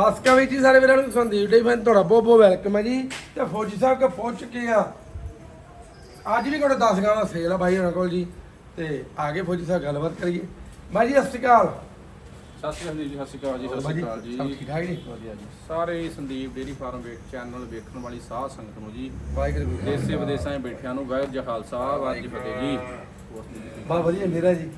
ਸਾਸਕਾ ਵਿੱਚ ਜੀ ਸਾਰੇ ਵੀਰਾਂ ਨੂੰ ਸੰਦੀਪ ਡੇ ਫੈਨ ਤੁਹਾਡਾ ਬਹੁਤ ਬਹੁਤ ਵੈਲਕਮ ਹੈ ਜੀ। ਤੇ ਫੌਜੀ ਸਾਹਿਬ ਕੇ ਪਹੁੰਚ ਚੁੱਕੇ ਆ। ਅੱਜ ਵੀ ਕੋਲ 10 ਗਾਣਾ ਸੇਲ ਆ ਬਾਈ ਉਹਨਾਂ ਕੋਲ ਜੀ। ਤੇ ਆਗੇ ਫੌਜੀ ਸਾਹਿਬ ਗੱਲਬਾਤ ਕਰੀਏ। ਬਾਈ ਜੀ ਸਤਿ ਸ਼੍ਰੀ ਅਕਾਲ। ਸਤਿ ਸ਼੍ਰੀ ਅਕਾਲ ਜੀ ਸਤਿ ਸ਼੍ਰੀ ਅਕਾਲ ਜੀ ਸਤਿ ਬਾਈ ਸ਼੍ਰੀ ਅਕਾਲ ਜੀ। ਸਭ ਠੀਕ ਠਾਕ ਜੀ? ਵਧੀਆ ਜੀ। ਸਾਰੇ ਸੰਦੀਪ ਡੇਰੀ ਫਾਰਮ ਵੇਖ ਚੈਨਲ ਵੇਖਣ ਵਾਲੀ ਸਾਧ ਸੰਗਤ ਨੂੰ ਜੀ। ਵਾਹਿਗੁਰੂ ਦੇਸੇ ਵਿਦੇਸਾਂ 'ਚ ਬੈਠਿਆਂ ਨੂੰ ਵਾਹਿਗੁਰੂ ਜੀ ਖਾਲਸਾ ਵਾਹਿਗੁਰੂ ਜੀ ਫਤਿਹ ਜੀ। ਬਹੁਤ ਵਧੀਆ ਮੇਰਾ ਜੀ।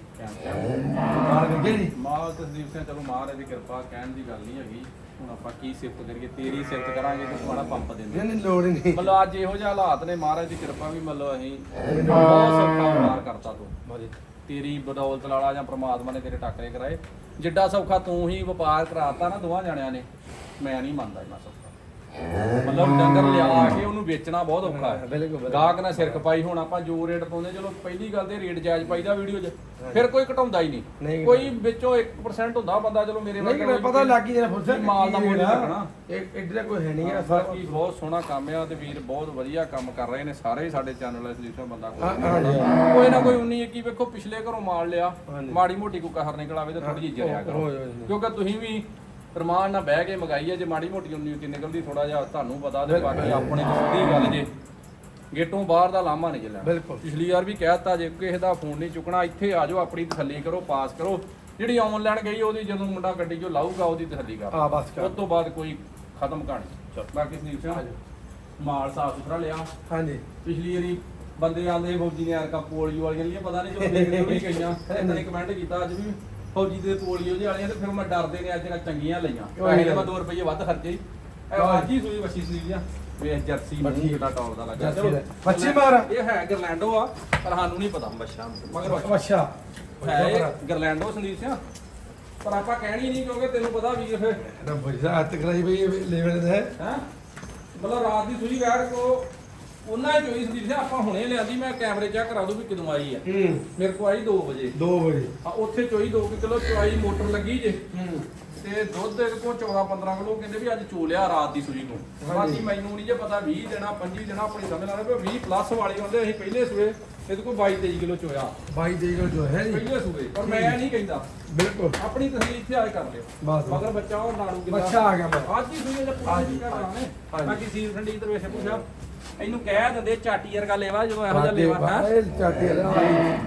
ਮਾਰ ਗਏ ਜੀ? ਮਾਲ ਤੇ ਸੰਦੀਪ ਸਿੰਘ ਚਲੋ ਮਹਾਰਾਜ ਦੀ ਕਿਰਪਾ ਕਹਿਣ ਦੀ ਗੱਲ ਨਹੀਂ ਹੈਗੀ। ਹੁਣ ਆਪਾਂ ਕੀ ਸਿਫਤ ਕਰੀਏ? ਤੇਰੀ ਸਿਫਤ ਕਰਾਂਗੇ ਤੇ ਤੁਹਾਡਾ ਪੰਪ ਦਿੰਦੇ ਨਹੀਂ ਨਹੀਂ ਲੋੜ ਹੀ ਨਹੀਂ। ਮਤਲਬ ਅੱਜ ਇਹੋ ਜਿਹੇ ਹਾਲਾਤ ਨੇ ਮਹਾਰਾਜ ਦੀ ਕਿਰਪਾ ਵੀ ਮਤਲਬ ਅਸੀਂ ਬਹੁਤ ਸੌਖਾ ਮਾਰ ਕਰਤਾ ਤੂੰ। ਬਾਜੀ ਤੇਰੀ ਬਦੌਲਤ ਲਾਲਾ ਜਾਂ ਪ੍ਰਮਾਤਮਾ ਨੇ ਤੇਰੇ ਟੱਕਰੇ ਕਰਾਏ। ਜਿੱਡਾ ਸੌਖਾ ਤੂੰ ਹੀ ਵਪਾਰ ਕਰਾਤਾ ਨਾ ਦੋਵਾਂ ਜਣਿਆਂ ਨੇ। ਮੈਂ ਨਹੀਂ ਮੰਨਦਾ ਇੰਨਾ ਸੌਖਾ। ਮਤਲਬ ਡੰਗਰ ਲਿਆ ਕੇ ਉਹਨੂੰ ਵੇਚਣਾ ਬਹੁਤ ਔਖਾ ਹੈ। ਬਿਲਕੁਲ। ਗਾਹਕ ਨਾਲ ਸਿਰ ਖਪਾਈ ਹੁਣ ਆਪਾਂ ਜੋ ਰੇਟ ਪਾਉਂਦੇ ਚਲੋ ਪਹਿਲੀ ਗੱਲ ਤੇ ਰੇਟ ਜਾਇਜ਼ ਪਾਈਦਾ ਵੀਡੀਓ 'ਚ ਫਿਰ ਕੋਈ ਘਟਾਉਂਦਾ ਹੀ ਨਹੀਂ। ਨਹੀਂ ਕੋਈ ਵਿੱਚੋਂ 1% ਹੁੰਦਾ ਬੰਦਾ ਚਲੋ ਮੇਰੇ ਨਹੀਂ ਵਰਗੇ ਕਿ ਪਤਾ ਲੱਗ ਹੀ ਜਿਹੜਾ ਫੁਰਸਤ ਮਾਲ ਦਾ ਮੁੱਲ ਲੱਗਣਾ। ਇੱਕ ਇੱਧਰ ਕੋਈ ਹੈ ਨਹੀਂ ਆ ਬਾਕੀ ਬਹੁਤ ਸੋਹਣਾ ਕੰਮ ਆ ਤੇ ਵੀਰ ਬਹੁਤ ਵਧੀਆ ਕੰਮ ਕਰ ਰਹੇ ਨੇ ਸਾਰੇ ਸਾਡੇ ਚੈਨਲ ਦੇ ਸੋਲੂਸ਼ਨ ਬੰਦਾ ਕੋਈ ਨਾ ਕੋਈ 19 21 ਵੇਖੋ ਪਿਛਲੇ ਘਰੋਂ ਮਾਲ ਲਿਆ। ਮਾੜੀ ਮੋਟੀ ਕੋ ਕਹਿਰ ਨਿਕਲ ਆਵੇ ਤੇ ਥੋੜੀ ਜਿਹੀ ਜਰਿਆ ਕਰੋ। ਕਿਉਂਕਿ ਤੁਸੀਂ ਵੀ ਰਮਾਨ ਨਾਲ ਬਹਿ ਕੇ ਮਗਾਈ ਹੈ ਜੇ ਮਾੜੀ ਮੋਟੀ 19 21 ਨਿਕਲਦੀ ਥੋੜਾ ਜਿਹਾ ਤੁਹਾਨੂੰ ਪਤਾ ਤੇ ਬਾਕੀ ਆਪਣੇ ਤੋਂ ਸਿੱਧੀ ਗੱਲ ਜੇ। ਗੇਟੋਂ ਬਾਹਰ ਦਾ ਲਾਮਾ ਨਹੀਂ ਬਿਲਕੁਲ। ਪਿਛਲੀ ਵਾਰ ਵੀ ਕਹਿਤਾ ਜੇ ਕਿਸੇ ਦਾ ਫੋਨ ਨਹੀਂ ਚੁੱਕਣਾ ਇੱਥੇ ਆ ਜਾਓ ਆਪਣੀ ਤਸੱਲੀ ਕਰੋ ਪਾਸ ਕਰੋ। ਜਿਹੜੀ ਆਨਲਾਈਨ ਗਈ ਉਹਦੀ ਜਦੋਂ ਮੁੰਡਾ ਗੱਡੀ 'ਚੋਂ ਲਾਊਗਾ ਉਹਦੀ ਤਸੱਲੀ ਕਰ। ਆ ਬਸ ਕਰ। ਉਸ ਤੋਂ ਬਾਅਦ ਕੋਈ ਖਤਮ ਕਹਾਣੀ। ਬਾਕੀ ਸੰਦੀਪ ਸਿੰਘ ਮਾਲ ਸਾਫ਼ ਸੁਥਰਾ ਲਿਆ। ਹਾਂਜੀ। ਪਿਛਲੀ ਵਾਰੀ ਬੰਦੇ ਆਂਦੇ ਫੌਜੀ ਨੇ ਯਾਰ ਪੋਲੀਓ ਵਾਲੀਆਂ ਲਈਆਂ ਪਤਾ ਨਹੀਂ ਜੋ ਦੇਖਦੇ ਹੋਣੀ ਗਈਆਂ। ਇਹਨਾਂ ਨੇ ਕਮੈਂਟ ਕੀਤਾ ਅੱਜ ਵੀ ਫੌਜੀ ਦੇ ਪੋਲੀਓ ਜਿਹੇ ਵਾਲੀਆਂ ਤੇ ਫਿਰ ਮੈਂ ਡਰਦੇ ਨੇ ਅੱਜ ਕੱਲ੍ਹ ਚੰਗੀਆਂ ਲਈਆਂ। ਪੈਸੇ ਦੇ ਮੈਂ 2 ਰੁਪਏ ਵੱਧ ਖਰਚੇ ਹੀ ਇਹ ਅੱਜ ਹੀ ਸੂਈ ਵਸੀ ਸੰਦੀਪ ਜੀ ਵੇਖ ਜਰਸੀ ਬੱਚੀ। ਕਿੱਡਾ ਟੌਪ ਦਾ ਲੱਗਾ। ਦਾ। ਬੱਚੀ ਮਾਰ। ਇਹ ਹੈ ਗਰਲੈਂਡੋ ਆ ਪਰ ਸਾਨੂੰ ਨਹੀਂ ਪਤਾ ਬੱਚਾ ਮਗਰ ਅੱਛਾ ਹੈ ਇਹ ਗਰਲੈਂਡੋ ਸੰਦੀਪ ਸਿੰਘ। ਪਰ ਆਪਾਂ ਕਹਿਣੀ ਨਹੀਂ ਕਿਉਂਕਿ ਤੈਨੂੰ ਪਤਾ ਵੀ ਨਾ ਬਜਾ ਹੱਥ ਕਰਾਈ ਬਈ ਲੈਵਲ ਦਾ। ਹੈ? ਹੈ ਮਤਲਬ ਰਾਤ ਦੀ ਸੂਈ ਬੈਠ ਕੋ ਉਹਨਾਂ ਹੀ ਚੋਈ ਸੰਦੀਪ ਸਿੰਘ ਆਪਾਂ ਹੁਣੇ ਲਿਆਂਦੀ ਮੈਂ ਕੈਮਰੇ ਚੈੱਕ ਕਰਾ ਦੂੰ ਵੀ ਕਦੋਂ ਆਈ ਹੈ ਹੂੰ। ਮੇਰੇ ਕੋ ਆਈ 2 ਵਜੇ। 2 ਵਜੇ। ਆ ਉੱਥੇ ਚੋਈ 2 ਕਿਲੋ ਚਵਾਈ ਮੋਟਰ ਲੱਗੀ ਜੇ। ਹੂੰ। ਤੇ ਦੁੱਧ ਇਹਦੇ ਕੋ 14 15 ਕਿਲੋ ਕਹਿੰਦੇ ਵੀ ਅੱਜ ਚੋ ਲਿਆ ਰਾਤ ਦੀ ਸੂਈ ਨੂੰ। ਹਾਂਜੀ। ਬਾਕੀ ਮੈਨੂੰ ਨਹੀਂ ਜੇ ਪਤਾ 20 ਦੇਣਾ 25 ਦੇਣਾ ਆਪਣੀ ਸਮਝ ਲਾ ਲਓ 20 ਪਲੱਸ ਵਾਲੀ ਹੁੰਦੇ ਅਸੀਂ ਪਹਿਲੇ ਸੂਏ। ਇਹਦੇ ਕੋ 22 23 ਕਿਲੋ ਚੋਇਆ। 22 ਦੇ ਜੋ ਜੋ ਹੈ ਜੀ। ਪਹਿਲੇ ਸੂਏ ਪਰ ਮੈਂ ਨਹੀਂ ਕਹਿੰਦਾ। ਬਿਲਕੁਲ। ਆਪਣੀ ਤਸਲੀ ਇੱਥੇ ਆਏ ਕਰ ਲਿਓ। ਬਸ ਮਗਰ ਬੱਚਾ ਉਹ ਨਾੜੂ ਕਿੰਨਾ ਬੱਚਾ ਆ ਗਿਆ ਮਗਰ। ਅੱਜ ਹੀ ਸੂਏ ਦਾ ਪੂਰਾ ਹਾਂਜੀ, ਜੀ ਕਰਾਣੇ ਹਾਂਜੀ। ਬਾਕੀ ਸੀਰ ਠੰਡੀ ਇਧਰ ਵੇਖੇ ਪੁੱਛਿਆ ਇਹਨੂੰ ਕਹਿ ਦਿੰਦੇ ਚਾਟੀ ਵਰਗਾ ਲੇਵਾ ਜਦੋਂ ਇਹੋ ਜਿਹਾ ਲੇਵਾ ਹੈ। ਬਾਏ ਚਾਟੀ ਵਾਲਾ।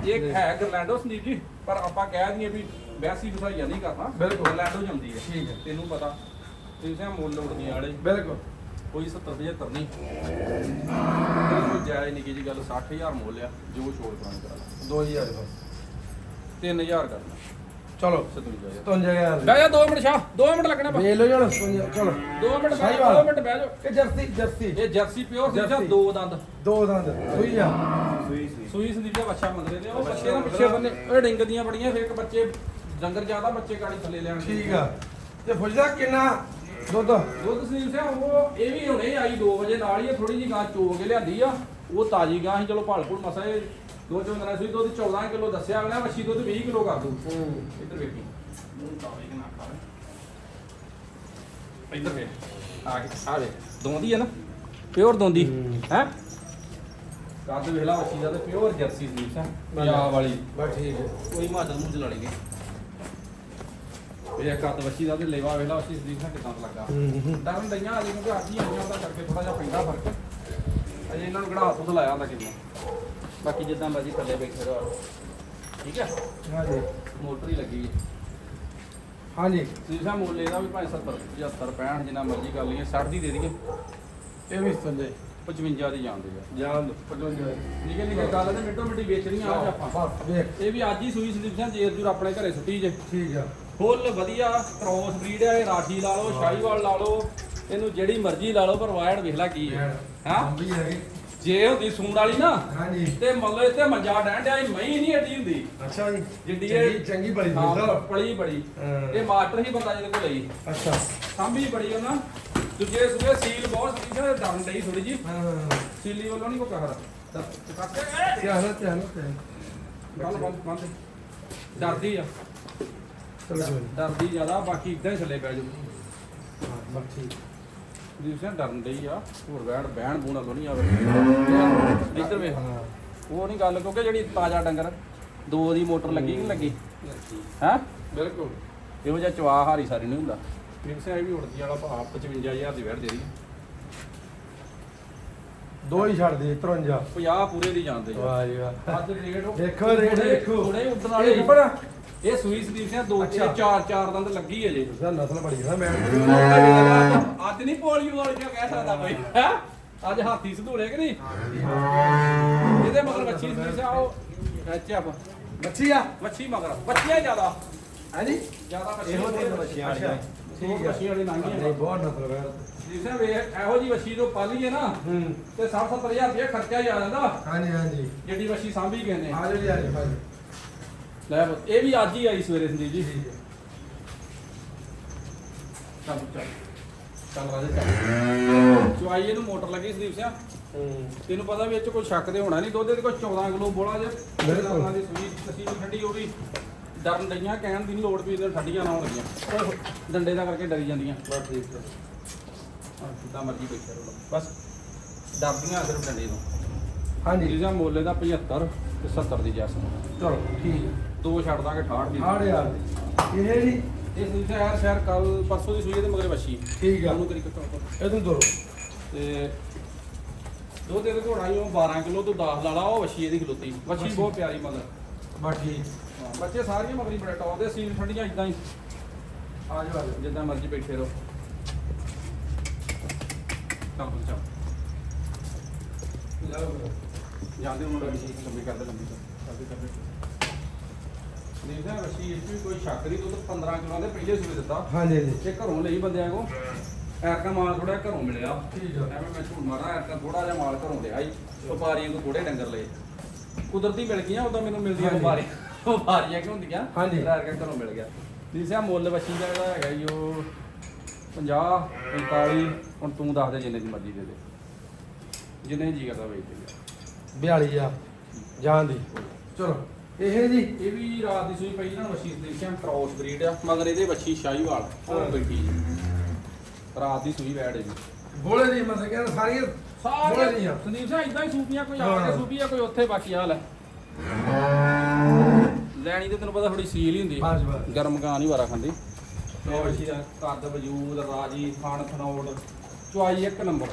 ਇਹ ਹੈ ਗਰਲੈਂਡੋ ਸੰਦੀਪ ਜੀ ਪਰ ਆਪਾਂ ਕਹਿ ਦਈਏ ਵੀ ਵੈਸੀ ਵਿਸਾਈਆ ਨਹੀਂ ਕਰਨਾ। ਬਿਲਕੁਲ। ਗਰਲੈਂਡੋ ਜਾਂਦੀ ਹੈ। ਠੀਕ ਹੈ। ਤੈਨੂੰ ਪਤਾ। ਤੁਸੀਂ ਮੁੱਲ ਉੜਦੀਆਂ ਵਾਲੇ। ਬਿਲਕੁਲ। ਕੋਈ 70 75 ਨਹੀਂ। ਬਿਲਕੁਲ ਜਾਇਜ਼ ਨਹੀਂ ਜੀ ਗੱਲ 60000 ਮੁੱਲ ਆ ਜੋ ਛੋੜ ਕਰਾਂ ਕਰਾ ਲਾ। 2000 ਬਸ। 3000 ਕਰਨਾ। ਚਲੋ। ਸਤਵੀਂ ਜਾਇਜ਼ 50000 ਬਹਿ ਜਾ 2 ਮਿੰਟ ਸ਼ਾ 2 ਮਿੰਟ ਲੱਗਣੇ ਬਸ ਵੇਖ ਲਓ ਜਣ ਚਲੋ। 2 ਮਿੰਟ ਬਹਿ ਸਹੀ ਜਾ ਗੱਲ। 2 ਮਿੰਟ ਬਹਿ ਜਾ। ਕਿ ਜਰਸੀ ਜਰਸੀ। ਇਹ ਜਰਸੀ ਪਿਓਰ ਸੀ ਜਰਸੀ। ਦੋ ਦੰਦ? ਦੋ ਦੰਦ। ਸੂਈ ਆ। ਸੂਈ ਸੰਦੀਪ ਦਾ ਬੱਚਾ ਮੰਗਦੇ ਨੇ। ਉਹ ਬੱਚੇ ਨਾ ਪਿੱਛੇ ਬੰਨੇ ਉਹ ਡਿੰਗ ਦੀਆਂ ਬੜੀਆਂ ਫਿਰ ਬੱਚੇ ਡੰਗਰ ਜ਼ਿਆਦਾ ਬੱਚੇ ਗਾੜੀ ਥੱਲੇ ਲੈਣ ਠੀਕ ਆ। ਤੇ ਫੁੱਜਦਾ ਕਿੰਨਾ ਦੁੱਧ। ਦੁੱਧ ਸੰਦੀਪ ਸਿੰਘ ਉਹ ਇਹ ਵੀ ਹੁਣੇ ਆਈ 2 ਵਜੇ ਨਾਲ ਹੀ ਥੋੜੀ ਜੀ ਗਾਂ ਚੋ ਕੇ ਲਿਆਂਦੀ ਆ। ਉਹ ਤਾਜੀ ਗਾਂ ਸੀ ਚਲੋ ਭਲ ਭੁਲ ਮਸਾ ਇਹ ਦੋ ਚੋਂ ਦਿਨਾਂ ਸੂਈ ਦੁੱਧ 14 ਕਿਲੋ ਦੱਸਿਆ ਅਗਲਾ ਮੱਛੀ ਦੁੱਧ 20 ਕਿਲੋ ਕਰ ਦੂ ਹੂੰ। ਇੱਧਰ ਵੇਖੀ। ਮੂੰਹ ਤਾਵੇ ਕਿ ਨਾ ਖਾਵੇ ਇੱਧਰ ਵੇਖ। ਆ ਕੇ ਆ ਵੇ ਦੋਂਦੀ ਹੈ ਨਾ ਪਿਓਰ ਦੋਂਦੀ ਹੂੰ। ਕੱਦ ਵੇਲਾ ਮੱਛੀ ਦਾ ਤੇ ਪਿਓਰ ਜਰਸੀ ਸਿੰਘ ਪੰਜਾਬ ਵਾਲੀ। ਬਸ ਠੀਕ ਹੈ। ਕੋਈ ਮਾਦਰ ਮੂੰਹ ਚ ਲੜ ਗਈ ਇਹ ਕੱਦ ਵੱਛੀ ਦਾ ਤੇ ਲੇਵਾ ਵੇਲਾ ਅਸੀਂ ਸੰਦੀਪ ਸਿੰਘ ਕਿਦਾਂ ਲੱਗਾ। ਡਰਨ ਡਈਆਂ ਅਜੇ ਕਿਉਂਕਿ ਅੱਜ ਹੀ ਆਈਆਂ ਦਾ ਕਰਕੇ ਥੋੜਾ ਜਿਹਾ ਪੈਂਦਾ ਫ਼ਰਕ। ਅਜੇ ਇਹਨਾਂ ਨੂੰ ਘੜਾ ਸੁਧ ਲਾਇਆ ਹੁੰਦਾ ਕਿੰਨਾ ਬਾਕੀ ਜਿੱਦਾਂ ਮਰਜ਼ੀ ਥੱਲੇ ਬੈਠੇ ਰਹੋ। ਠੀਕ ਹੈ? ਹਾਂਜੀ। ਮੋਟਰ ਹੀ ਲੱਗੀ ਹੈ। ਹਾਂਜੀ। ਸੀਸਾ ਮੁੱਲ ਇਹਦਾ ਵੀ ਭਾਵੇਂ 70 75 65 ਜਿੰਨਾ ਮਰਜ਼ੀ ਕਰ ਲਈਏ 60 ਦੀ ਦੇ ਦਈਏ। ਇਹ ਵੀ ਸੰਦੇ 55 ਦੀ ਜਾਂਦੇ ਆ। ਜਾਨ ਦੋ। ਪਜੋਂ ਨਿੱਕੇ ਨਿੱਕੇ ਗੱਲ ਤੇ ਮਿੰਟੋ ਮਿੰਟੀ ਵੇਚਣੀਆਂ ਆ ਆਪਾਂ। ਇਹ ਵੀ ਅੱਜ ਹੀ ਸੂਈ ਸੰਦੀਪ ਸਿੰਘ ਜੇਰ ਜੂਰ ਆਪਣੇ ਘਰੇ ਸੁੱਟੀ ਜੇ। ਠੀਕ ਆ। ਫੁੱਲ ਵਧੀਆ ਕ੍ਰੋਸ ਬਰੀਡ ਹੈ ਇਹ ਰਾਠੀ ਲਾ ਲਓ ਸ਼ਾਹੀਵਾਲ ਲਾ ਲਓ ਇਹਨੂੰ ਜਿਹੜੀ ਮਰਜ਼ੀ ਲਾ ਲਓ ਪਰ ਵਾਇਡ ਵੇਖ ਲੈ ਕੀ ਹੈ। ਹਾਂ? ਵੀ ਹੈਗੀ ਜੇ ਹੁੰਦੀ ਸੂਣ ਵਾਲੀ ਨਾ ਹਾਂਜੀ। ਤੇ ਮੱਲੋ ਇੱਥੇ ਮੰਜਾ ਡੈਂਡਿਆ ਹੀ ਮਈ ਨਹੀਂ ਏਡੀ ਹੁੰਦੀ। ਅੱਛਾ ਜੀ। ਜਿੱਡੀ ਇਹ ਚੰਗੀ ਬੜੀ ਹਾਂ ਮਿਲਦਾ ਪਲੀ ਬੜੀ। ਇਹ ਮਾਸਟਰ ਹੀ ਬੰਦਾ ਜਿਹਦੇ ਕੋਲ ਲਈ ਅੱਛਾ। ਸਾਂਭੀ ਬੜੀ ਉਹਨਾਂ ਦੂਜੇ ਸੂਏ ਸੀਲ ਬਹੁਤ ਸਹੀ ਹੈ ਡਰਨ ਡਈ ਥੋੜੀ ਜੀ ਹਾਂ। ਸੀਲੀ ਵੱਲੋਂ ਨਹੀਂ ਕੋ ਕਹਦਾ ਧਿਆਨ ਨਾਲ ਧਿਆਨ ਨਾਲ ਧਿਆਨ ਗੱਲ ਬੰਦ ਬੰਦ ਡਰਦੀ ਆ। ਚਲੋ ਕੋਈ ਡਰਦੀ ਜ਼ਿਆਦਾ ਬਾਕੀ ਇਦਾਂ ਹੀ ਥੱਲੇ ਪੈ ਜਾਊ ਹਾਂ ਬਸ ਠੀਕ। ਦੂਸਰੇ ਡਰਨ ਡਈ ਆ ਹੋਰ ਬੈਣ ਬਹਿਣ ਬੂਣਾ ਤੋਂ ਨਹੀਂ ਆਵੇ ਇੱਧਰ ਹਾਂ। ਉਹ ਨਹੀਂ ਗੱਲ ਕਿਉਂਕਿ ਜਿਹੜੀ ਤਾਜ਼ਾ ਡੰਗਰ ਦੋ ਦੀ ਮੋਟਰ ਲੱਗੀ ਨਹੀਂ ਲੱਗੀ? ਹੈ? ਬਿਲਕੁਲ। ਇਹੋ ਜਿਹਾ ਚਵਾ ਹਾਰੀ ਸਾਰੀ ਨਹੀਂ ਹੁੰਦਾ। ਮਿਕਸ ਹੈ ਵੀ ਉੜਦੀ ਵਾਲਾ ਭਾਅ 55000 ਦੀ ਵੈਟ ਦੇ ਰਹੀ ਦੋ ਹੀ ਛੱਡ ਦੇ 53 50 ਪੂਰੇ ਦੀ ਜਾਂਦੇ ਆ ਵਾਹ ਜੀ ਵਾਹ। ਅੱਜ ਰੇਟ ਦੇਖੋ ਰੇਟ ਦੇਖੋ। ਥੋੜੇ ਉੱਡਣ ਵਾਲੇ ਇਹ ਬੜਾ ਇਹ ਸੂਈ ਸਦੀਪ ਸਿੰਘ ਦੋ। ਤੇ ਚਾਰ ਚਾਰ ਦੰਦ ਲੱਗੀ ਹੈ ਜੇ। ਉਹਦਾ ਨਸਲ ਬੜੀ ਹੈ ਨਾ ਮੈਂ ਅੱਜ ਨਹੀਂ ਪੋਲੀਓ ਵਾਲੀਆਂ ਕਹਿ ਸਕਦਾ ਕੋਈ। ਹੈ? ਅੱਜ ਹਾਥੀ ਸਧੂੜੇ ਕਿ ਨਹੀਂ? ਇਹਦੇ ਮਗਰ ਮੱਛੀ ਸਦੀਪ ਸਿੰਘ ਉਹ। ਐਚਐਫ ਮੱਛੀ ਆ? ਮੱਛੀ ਮਗਰ। ਬੱਚੀਆਂ ਜ਼ਿਆਦਾ। ਹਾਂਜੀ ਜ਼ਿਆਦਾ ਮੱਛੀ ਇਹੋ ਤਿੰਨ ਬੱਚੀਆਂ ਵਾਲੀਆਂ। ਠੀਕ ਹੈ ਮੱਛੀ ਵਾਲੀ ਨਹੀਂ ਗਈ ਬਹੁਤ ਨਸਲ ਹੈ। ਸਦੀਪ ਸਿੰਘ ਵੇ ਇਹੋ ਜੀ ਮੱਛੀ ਤੋਂ ਪਾਲੀਏ ਨਾ ਹੂੰ। ਤੇ 60 70000 ਰੁਪਏ ਖਰਚਾ ਹੀ ਆ ਜਾਂਦਾ। ਹਾਂਜੀ ਹਾਂਜੀ। ਜਿਹੜੀ ਮੱਛੀ ਸਾਂਭੀ ਗਏ ਨੇ ਆ। ਜਾਓ ਜੀ ਆ ਜਾਓ ਭਾਜੀ। ਲੈ ਪੁੱਤ, ਇਹ ਵੀ ਅੱਜ ਹੀ ਆਈ ਸਵੇਰੇ ਸੰਦੀਪ ਜੀ। ਚੱਲ ਚੱਲ। ਚੱਲ ਰਾਜੇ ਚੱਲ। ਚੁਆਈ ਇਹਨੂੰ ਮੋਟਰ ਲੱਗੀ ਸੰਦੀਪ ਹੂੰ। ਤੈਨੂੰ ਪਤਾ ਵੀ ਇਹ ਚ ਕੋਈ ਸ਼ੱਕ ਤੇ ਹੋਣਾ ਨਹੀਂ ਦੁੱਧ ਦੇ ਕੋਈ 14 ਕਿਲੋ ਬੋਲਾ ਜੇ। ਬਿਲਕੁਲ। ਦੀ ਸੂਈ ਤਸੀਲ ਠੰਡੀ ਹੋ ਗਈ। ਡਰਨ ਡਈਆਂ ਕਹਿਣ ਦੀ ਨੀ ਲੋੜ ਵੀ ਇਹਦੇ ਠੰਡੀਆਂ ਨਾ ਹੋਣਗੀਆਂ ਡੰਡੇ ਦਾ ਕਰਕੇ ਡਰੀ ਜਾਂਦੀਆਂ। ਬਸ ਠੀਕ ਹੈ। ਜਿੱਦਾਂ ਮਰਜ਼ੀ ਬੈਠੇ ਰਹੋ। ਬਸ ਡਰਦੀਆਂ ਸਿਰਫ ਡੰਡੇ ਤੋਂ। ਹਾਂਜੀ। ਜਿਹਦਾ ਮੁੱਲ ਇਹਦਾ 75 ਤੇ 70 ਦੀ ਜੈਸ ਚਲੋ ਠੀਕ ਹੈ। ਦੋ ਛੱਡ ਦਾਂਗੇ 68 ਦੀ। ਆੜੇ ਆ ਇਹ ਜੀ ਇਸ ਦੀ ਸ਼ਹਿਰ ਸ਼ਹਿਰ ਕੱਲ ਪਰਸੋਂ ਦੀ ਸੂਈ ਇਹਦੇ ਮਗਰੇ ਵੱਛੀ। ਠੀਕ ਆ। ਉਹਨੂੰ ਕਰੀ ਕੱਟੋ ਇਹ ਤੂੰ ਦੋ ਤੇ ਦੋ ਦੇ ਘੋੜਾ ਹੀ ਉਹ 12 ਕਿਲੋ ਤੋਂ 10 ਲਾ ਲਾ ਉਹ ਵੱਛੀ ਇਹਦੀ ਖਲੋਤੀ। ਵੱਛੀ। ਬਹੁਤ ਪਿਆਰੀ ਮਗਰ। ਠੀਕ। ਹਾਂ, ਬੱਚੇ ਸਾਰੀਆਂ ਮਗਰੀ ਬੜੇ ਟੌਪ ਦੇ ਸੀਲ ਠੰਡੀਆਂ ਇਦਾਂ ਹੀ। ਆ ਜਾਓ ਜਿੱਦਾਂ ਮਰਜ਼ੀ ਬੈਠੇ ਰਹੋ। ਚੱਲ ਚੱਲ। ਲਓ ਜਾਂਦੇ ਮੁੰਡਾ ਵੀ ਲੰਬੀ ਕਰਦੇ ਲੰਬੀ ਕਰਦੇ ਕਰਦੇ। ਦੇਖਦਾ ਵੱਛੀ ਇਸ ਵੀ ਕੋਈ ਸ਼ੱਕ ਨਹੀਂ ਦੁੱਧ 15 ਕਿਲੋ ਦੇ ਪਹਿਲੇ ਸੂਏ ਦਿੱਤਾ। ਹਾਂਜੀ ਜੀ ਤੇ ਘਰੋਂ ਲਈ ਬੰਦਿਆਂ ਕੋ ਐਰਕਾ ਮਾਲ ਥੋੜਾ ਘਰੋਂ ਮਿਲਿਆ। ਠੀਕ ਆ। ਐਵੇਂ ਮੈਂ ਝੂਠ ਮਾਰਾਂ ਐਰਕਾ ਥੋੜਾ ਜਿਹਾ ਮਾਲ ਘਰੋਂ ਲਿਆ ਹੀ ਵਪਾਰੀਆਂ ਕੋ ਥੋੜੇ ਡੰਗਰ ਲਏ। ਕੁਦਰਤੀ ਮਿਲ ਗਈਆਂ ਉਦੋਂ ਮੈਨੂੰ ਮਿਲਦੀਆਂ ਹਾਂਜੀ। ਵਪਾਰੀ ਵਪਾਰੀਆਂ ਕਿ ਹੁੰਦੀਆਂ? ਹਾਂਜੀ। ਐਰਕਾ ਘਰੋਂ ਮਿਲ ਗਿਆ। ਜਿਸਿਆ ਮੁੱਲ ਵੱਛੀ ਦਾ ਜਿਹੜਾ ਹੈਗਾ ਜੀ ਉਹ 50 45 ਹੁਣ ਤੂੰ ਦੱਸ ਦੇ ਜਿੰਨੇ ਦੀ ਮਰਜ਼ੀ ਦੇ ਦੇ। ਜਿੰਨੇ ਜੀ ਕਰਦਾ ਵੇਚ ਦੇ। 42 ਆ ਜਾਣ ਦੀ। ਚਲੋ। ਇਹ ਜੀ। ਇਹ ਵੀ ਰਾਤ ਦੀ ਸੂਈ ਪਈ ਨਾ ਵੱਛੀ ਦੇਖਿਆ ਕ੍ਰੋਸ ਬਰੀਡ ਆ। ਮਗਰ ਇਹਦੇ ਵੱਛੀ ਸ਼ਾਹੀਵਾਲ ਹਾਂ। ਉਹ ਬੈਠੀ ਜੀ। ਰਾਤ ਦੀ ਸੂਈ ਵੈੜ ਹੈ ਜੀ। ਬੋਲੇ ਦੀ ਮੈਂ ਕਹਿੰਦਾ ਸਾਰੀਆਂ ਬੋਲੇ ਸਾਰੇ ਦੀਆਂ ਸੰਦੀਪ ਸਿੰਘ ਇਦਾਂ ਹੀ ਸੂਪੀਆਂ ਕੋਈ ਆ ਹਾਂ। ਕੇ ਸੂਪੀ ਆ ਕੋਈ ਉੱਥੇ ਬਾਕੀ ਹਾਲ ਹੈ ਲੈਣੀ ਤੇ ਤੈਨੂੰ ਪਤਾ ਥੋੜੀ ਸੀਲ ਹੀ ਹੁੰਦੀ। ਬਸ, ਬਸ। ਗਰਮ ਕਾਂ ਨਹੀਂ ਵਾਰਾ ਖਾਂਦੀ। ਇਹ ਵੱਛੀ ਦਾ ਕੱਦ ਵਜੂਦ ਰਾਜੀ ਥਣ ਥਣੋੜ। ਚੁਆਈ ਇੱਕ ਨੰਬਰ।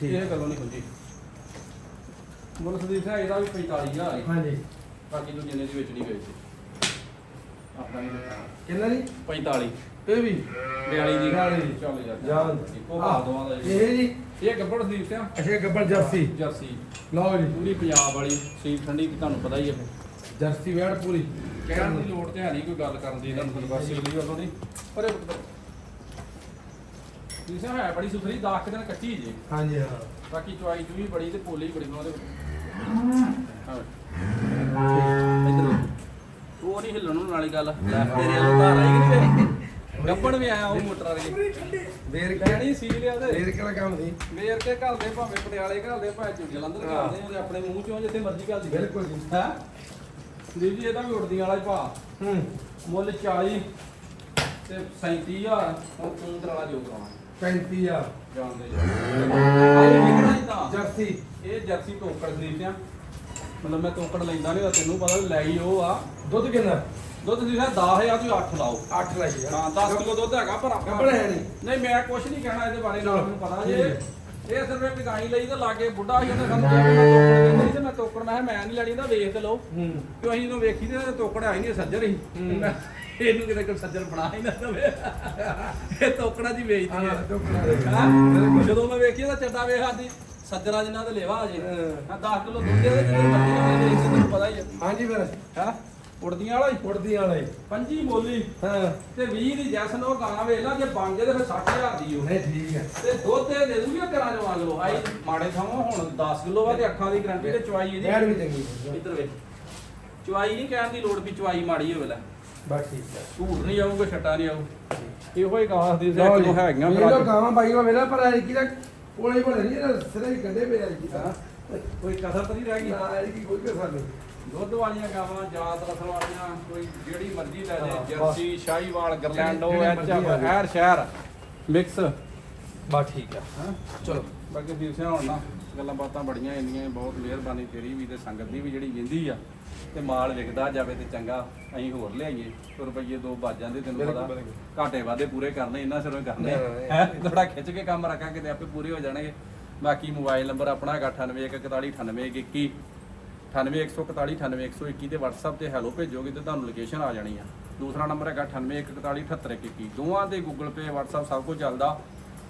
ਠੀਕ। ਇਹ ਗੱਲੋਂ ਨਹੀਂ ਹੁੰਦੀ। ਮੁੱਲ ਸੰਦੀਪ ਸਿੰਘ ਇਹਦਾ ਵੀ 45000 ਹੈ ਹਾਂਜੀ। ਬਾਕੀ ਤੂੰ ਜਿੰਨੇ ਦੀ ਵੇਚਣੀ ਵੇਚ ਆਪਣਾ ਨਹੀਂ ਦੇਖਣਾ ਕਿੰਨਾ ਜੀ? 45 ਇਹ ਵੀ? 42 ਦੀ 42 ਦੀ। ਚੱਲ ਯਾਰ। ਜਾਣ ਇੱਕੋ ਭਾਅ ਦੋਵਾਂ ਦਾ ਜੀ। ਇਹ ਜੀ? ਇਹ ਗੱਬੜ ਸੰਦੀਪ ਸਿੰਘ ਅੱਛਾ ਗੱਬਰ ਜਰਸੀ। ਜਰਸੀ। ਲਓ ਜੀ। ਪੂਰੀ ਪੰਜਾਬ ਵਾਲੀ। ਸੀਟ ਠੰਡੀ ਦੀ ਤੁਹਾਨੂੰ ਪਤਾ ਹੀ ਹੈ ਜਰਸੀ ਵੇੜ ਪੂਰੀ। ਕਹਿਣ ਦੀ ਲੋੜ ਤੇ ਹੈ ਨਹੀਂ ਕੋਈ ਗੱਲ ਕਰਨ ਦੀ ਤੁਹਾਨੂੰ ਪਤਾ ਬਸ ਲਈ ਵੱਲੋਂ ਨਹੀਂ ਪਰ ਜਿਸੇ ਹੈ ਬੜੀ ਸੁਥਰੀ 10 ਦਿਨ ਕੱਚੀ ਜੀ। ਹਾਂਜੀ ਹਾਂ। ਬਾਕੀ ਚੁਆਈ ਚੂਈ ਬੜੀ ਤੇ ਪੋਲੀ ਬੜੀ ਉਹਨਾਂ ਦੇ ਹਾਂ। ਇੱਧਰ। ਉਹ ਨਹੀਂ ਹਿੱਲਣ ਨੂੰ ਵਾਲੀ ਗੱਲ। ਲੈ ਤੇਰੇ ਵੱਲੋਂ ਧਾਰ ਆਈ ਕਿ ਨਹੀਂ ਗੱਬਣ ਵੀ ਆਇਆ ਉਹ ਮੋਟਰ ਵਾਲੀ। ਵੇਰ ਲੈਣੀ ਸੀ ਲਿਆ ਤੇ ਵੇਰ ਕਿਹੜਾ ਕੰਮ ਸੀ ਵੇਰ ਕੇ ਘਲਦੇ ਭਾਵੇਂ ਪਟਿਆਲੇ ਘਲਦੇ ਭਾਵੇਂ ਚੁ ਜਲੰਧਰ ਹਾਂ। ਘਲਦੇ ਉਹਦੇ ਆਪਣੇ ਮੂੰਹ ਚੋਂ ਜਿੱਥੇ ਮਰਜ਼ੀ ਘਲਦੀ ਬਿਲਕੁਲ ਜੀ। ਹੈ? ਦੀਦੀ ਜੀ ਇਹਦਾ ਵੀ ਉੜਦੀਆਂ ਵਾਲਾ ਹੀ ਭਾਅ ਹੂੰ। ਮੁੱਲ 40 ਤੇ 37000 ਹੁਣ ਤੂੰ ਕਰਾਣਾ ਜੋ ਕਰਾਉਣਾ 35 ਆ ਜਾਣਦੇ ਜੀ। ਜਰਸੀ। ਇਹ ਜਰਸੀ ਟੋਕੜ ਖਰੀਦਿਆ। ਮਤਲਬ ਮੈਂ ਟੋਕੜ ਲੈਂਦਾ ਨਹੀਂ ਤਾਂ ਤੈਨੂੰ ਪਤਾ ਵੀ ਲੈ ਹੀ ਉਹ ਆ। ਦੁੱਧ ਕਿੰਨਾ? ਦੁੱਧ ਤੁਸੀਂ 10000 ਤੁਸੀਂ 8 ਲਾਓ। 8 ਲਾਈ ਹਾਂ 10 ਕਿਲੋ ਦੁੱਧ ਹੈਗਾ ਪਰ ਆਪਾਂ ਗੱਬੜ ਹੈ ਨਹੀਂ ਨਹੀਂ ਮੈਂ ਕੁਝ ਨਹੀਂ ਕਹਿਣਾ ਇਹਦੇ ਬਾਰੇ ਨਾਲ ਮੈਨੂੰ ਪਤਾ ਜੇ। ਹੈ। ਇਹ ਸਿਰਫ ਇੱਕ ਗਾਈ ਲਈ ਤੇ ਲਾਗੇ ਬੁੱਢਾ ਸੀ ਉਹਨੇ ਸਾਨੂੰ ਕਿਹਾ ਮੈਂ ਕਹਿੰਦੀ ਸੀ ਮੈਂ ਟੋਕੜ ਮੈਂ ਮੈਂ ਨਹੀਂ ਲੈਣੀ ਤਾਂ ਵੇਖ ਤੇ ਲਓ। ਹੂੰ। ਕਿ ਅਸੀਂ ਇਹਨੂੰ ਵੇਖੀ ਤੇ ਟੋਕੜ ਆਈ ਨਹੀਂ ਸੱਜਰ ਹੀ। ਹੂੰ। ਇਹਨੂੰ ਕਿਤੇ ਕੋਈ ਸੱਜਰ ਬਣਾ ਹੀ ਨਾ ਦਵੇ। ਇਹ ਟੋਕੜਾ ਦੀ ਵੇਚਦੀ ਹਾਂ। ਹੈ ਹੈਂ? ਜਦੋਂ ਮੈਂ ਵੇਖੀ ਤਾਂ ਚੱਡਾ ਵੇਖ ਆਦੀ ਸੱਜਣਾ ਜਿਨ੍ਹਾਂ ਦੇ ਲੇਵਾ ਅਜੇ ਹਾਂ। ਹਾਂ 10 ਕਿਲੋ ਦੁੱਧ ਦੇ ਜਿੰਨੇ ਵੇਚ ਤੈਨੂੰ ਪਤਾ ਹੀ ਹੈ ਹਾਂਜੀ ਫਿਰ। ਹੈ? ਉੜਦੀਆਂ ਵਾਲਾ ਹੀ? ਉੜਦੀ ਵਾਲਾ ਹੀ। ਪੰਜੀ ਮੋਲੀ ਹਾਂ। ਤੇ 20 ਦੀ ਜੈਸਨ ਉਹ ਗਾਣਾ ਵੇਖ ਲਾ ਜੇ ਬਣ ਜੇ ਤੇ ਫਿਰ 60000 ਦੀ ਉਹ। ਨਹੀਂ ਠੀਕ ਹੈ ਤੇ ਦੁੱਧ ਤੇ ਦੇ ਦੂਗੀ ਕਰਾਂ ਜੋ ਲਓ ਆਈ ਮਾੜੇ ਥਾਵਾਂ ਹੁਣ 10 ਕਿਲੋ ਵਾ ਤੇ ਅੱਖਾਂ ਦੀ ਗਰੰਟੀ ਤੇ ਵੀ ਇਹਦੀ। ਚੰਗੀ। ਇੱਧਰ ਵੇਖ। ਚੁਆਈ ਨਹੀਂ ਕਹਿਣ ਦੀ ਲੋੜ ਵੀ ਚੁਆਈ ਮਾੜੀ ਹੋਵੇ ਲੈ। ਬਸ ਠੀਕ ਹੈ ਝੂਠ ਨਹੀਂ ਆਊਗਾ ਛੱਟਾ ਨਹੀਂ ਆਊ। ਇਹੋ ਹੀ ਗਾਹ ਦੀ ਦੋ ਹੈਗੀਆਂ ਇਹ ਤਾਂ ਅੱਜ ਗਾਵਾਂ ਬਾਈਆਂ ਵੇਲਾ ਪਰ ਐਲਕੀ ਦਾ ਕੋਲੇ ਬਣੇ ਨਹੀਂ ਇਹਦਾ ਸਿਰੇ ਹੀ ਗੰਡੇ ਪਏ ਦਾ ਕੋਈ ਕਸਰ ਤਾਂ ਨਹੀਂ ਰਹਿ ਗਈ? ਨਾ ਐਲਕੀ ਕੋਈ ਕਸਰ ਨਹੀਂ। ਦੁੱਧ ਵਾਲੀਆਂ ਗਾਵਾਂ ਜਾਤ ਰਸਲ ਵਾਲੀਆਂ ਕੋਈ ਜਿਹੜੀ ਮਰਜ਼ੀ ਲੈ ਹਾਂ, ਬਸ। ਜਰਸੀ ਸ਼ਾਹੀਵਾਲ ਗਰਲੈਂਡੋ ਐਚ। ਐਰ ਸ਼ਹਿਰ ਮਿਕਸ। ਬਸ ਠੀਕ ਆ। ਹਾਂ। ਚਲੋ। ਬਾਕੀ ਵੀਰ ਸਿੰਘ ਹੁਣ ਨਾ ਗੱਲਾਂ ਬਾਤਾਂ ਬੜੀਆਂ ਇੰਨੀਆਂ ਬਹੁਤ ਮਿਹਰਬਾਨੀ ਤੇਰੀ ਵੀ ਤੇ ਸੰਗਤ ਦੀ ਵੀ ਜਿਹੜੀ ਵਿੰਦੀ ਆ ਤੇ ਮਾਲ ਵਿਕਦਾ ਜਾਵੇ ਤੇ ਚੰਗਾ ਅਸੀਂ ਹੋਰ ਲਿਆਈਏ। ਤੇ ਰੁਪਈਏ ਦੋ ਵੱਜ ਜਾਂਦੇ ਤੈਨੂੰ ਪਤਾ। ਘਾਟੇ ਵਾਦੇ ਪੂਰੇ ਕਰਨੇ ਇਹਨਾਂ ਸਿਰੋਂ ਕਰਨੇ ਹੈ ਥੋੜਾ ਖਿੱਚ ਕੇ ਕੰਮ ਰੱਖਾਂਗੇ ਤੇ ਆਪੇ ਪੂਰੇ ਹੋ ਜਾਣਗੇ। ਬਾਕੀ ਮੋਬਾਈਲ ਨੰਬਰ ਆਪਣਾ ਹੈਗਾ 98144981 98141 98121 ਤੇ WhatsApp ਤੇ ਹੈਲੋ ਭੇਜੋਗੇ ਤੇ ਤੁਹਾਨੂੰ ਲੋਕੇਸ਼ਨ ਆ ਜਾਣੀ ਆ। ਦੂਸਰਾ ਨੰਬਰ ਹੈਗਾ 9814478121 ਦੋਵਾਂ ਤੇ Google Pay WhatsApp ਸਭ ਕੁਝ ਚੱਲਦਾ।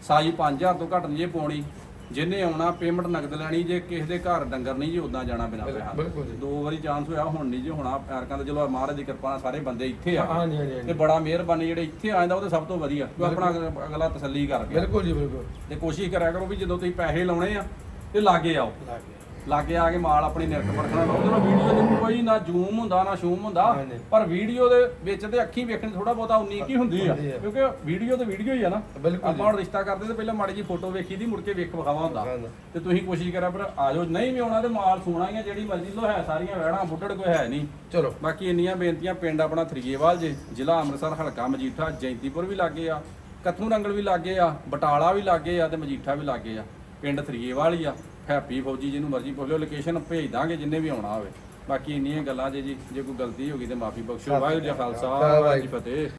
ਸਾਈ 5000 ਤੋਂ ਘੱਟ ਨਹੀਂ ਜੇ ਪਾਉਣੀ। ਜਿਹਨੇ ਆਉਣਾ ਪੇਮੈਂਟ ਨਗਦ ਲੈਣੀ ਜੇ ਕਿਸੇ ਦੇ ਘਰ ਡੰਗਰ ਨਹੀਂ ਜੀ ਉਦਾਂ ਜਾਣਾ ਬਿਨਾ ਬਿਲਕੁਲ, ਪੈਸਾ। ਦੋ ਵਾਰੀ ਚਾਂਸ ਹੋਇਆ ਹੁਣ ਨਹੀਂ ਜੀ ਹੋਣਾ ਐਰਕਾਂ ਦਾ ਚਲੋ ਮਹਾਰਾਜ ਦੀ ਕਿਰਪਾ ਨਾਲ ਸਾਰੇ ਬੰਦੇ ਇੱਥੇ ਆ। ਹਾਂਜੀ ਹਾਂਜੀ ਤੇ ਬੜਾ ਮਿਹਰਬਾਨੀ ਜਿਹੜੇ ਇੱਥੇ ਆ ਜਾਂਦਾ ਉਹ ਤੇ ਸਭ ਤੋਂ ਵਧੀਆ ਕਿਉਂ ਆਪਣਾ ਅਗਲਾ- ਅਗਲਾ ਤਸੱਲੀ ਕਰ ਗਿਆ। ਬਿਲਕੁਲ ਜੀ ਬਿਲਕੁਲ। ਤੇ ਕੋਸ਼ਿਸ਼ ਕਰਿਆ ਕਰੋ ਵੀ ਜਦੋਂ ਤੁਸੀਂ ਪੈਸੇ ਲਾਉਣੇ ਆ ਤੇ ਲਾਗੇ ਆਓ। ਲਾ ਕੇ ਲਾਗੇ ਆ ਕੇ ਮਾਲ ਆਪਣੀ ਨਿਰਖ ਪਰਖਣਾ ਲਓ ਜਦੋਂ ਵੀਡੀਓ ਦੇ ਕੋਈ ਨਾ ਜ਼ੂਮ ਹੁੰਦਾ ਨਾ ਸ਼ੂਮ ਹੁੰਦਾ ਹਾਂਜੀ। ਪਰ ਵੀਡੀਓ ਦੇ ਵਿੱਚ ਤੇ ਅੱਖੀਂ ਵੇਖਣੀ ਥੋੜਾ ਬਹੁਤਾ ਉਨੀ ਕੀ ਹੁੰਦੀ ਆ। ਹੁੰਦੀ ਆ। ਕਿਉਂਕਿ ਵੀਡੀਓ ਤੇ ਵੀਡੀਓ ਹੀ ਆ ਨਾ। ਬਿਲਕੁਲ ਆਪਾਂ ਹੁਣ ਰਿਸ਼ਤਾ ਕਰਦੇ ਤੇ ਪਹਿਲਾਂ ਮਾੜੀ ਜੀ ਫੋਟੋ ਵੇਖੀ ਦੀ ਮੁੜ ਕੇ ਵੇਖ ਵਿਖਾਵਾ ਹੁੰਦਾ। ਹੁੰਦਾ। ਤੇ ਤੁਸੀਂ ਕੋਸ਼ਿਸ਼ ਕਰਿਆ ਪਰ ਆਜੋ। ਨਹੀਂ ਵੀ ਆਉਣਾ ਤੇ ਮਾਲ ਸੋਣਾ ਹੀ ਆ ਜਿਹੜੀ ਮਰਜ਼ੀ ਲੋ ਹੈ ਸਾਰੀਆਂ ਵਹਿਣਾ ਬੁੱਢੜ ਕੋਈ ਹੈ ਨਹੀਂ। ਚਲੋ। ਬਾਕੀ ਇੰਨੀਆਂ ਬੇਨਤੀਆਂ ਪਿੰਡ ਆਪਣਾ ਥਰੀਏਵਾਲ ਜੇ ਜ਼ਿਲ੍ਹਾ ਅੰਮ੍ਰਿਤਸਰ ਹਲਕਾ ਮਜੀਠਾ ਜੈਂਤੀਪੁਰ ਵੀ ਲਾਗੇ ਆ ਕੱਥੂ ਰੰਗਲ ਵੀ ਲਾਗੇ ਆ ਬਟਾਲਾ ਵੀ ਲਾਗੇ ਆ ਤੇ ਮਜੀਠਾ ਵੀ ਲਾਗੇ ਆ। ਪਿੰਡ ਥਰੀਏਵਾਲ ਹੀ ਆ। ਹੈਪੀ ਫੌਜੀ ਜਿਹਨੂੰ ਮਰਜ਼ੀ ਪੁੱਛ ਲਿਓ ਲੋਕੇਸ਼ਨ ਭੇਜ ਦਾਂਗੇ ਜਿੰਨੇ ਵੀ ਆਉਣਾ ਹੋਵੇ। ਬਾਕੀ ਇੰਨੀਆਂ ਗੱਲਾਂ ਜੇ ਜੀ ਜੇ ਕੋਈ ਗਲਤੀ ਹੋ ਗਈ ਤੇ ਮਾਫੀ ਬਖਸ਼ੋ। ਵਾਹਿਗੁਰੂ ਜੀ ਕਾ ਖਾਲਸਾ ਵਾਹਿਗੁਰੂ ਜੀ ਕੀ ਫਤਿਹ।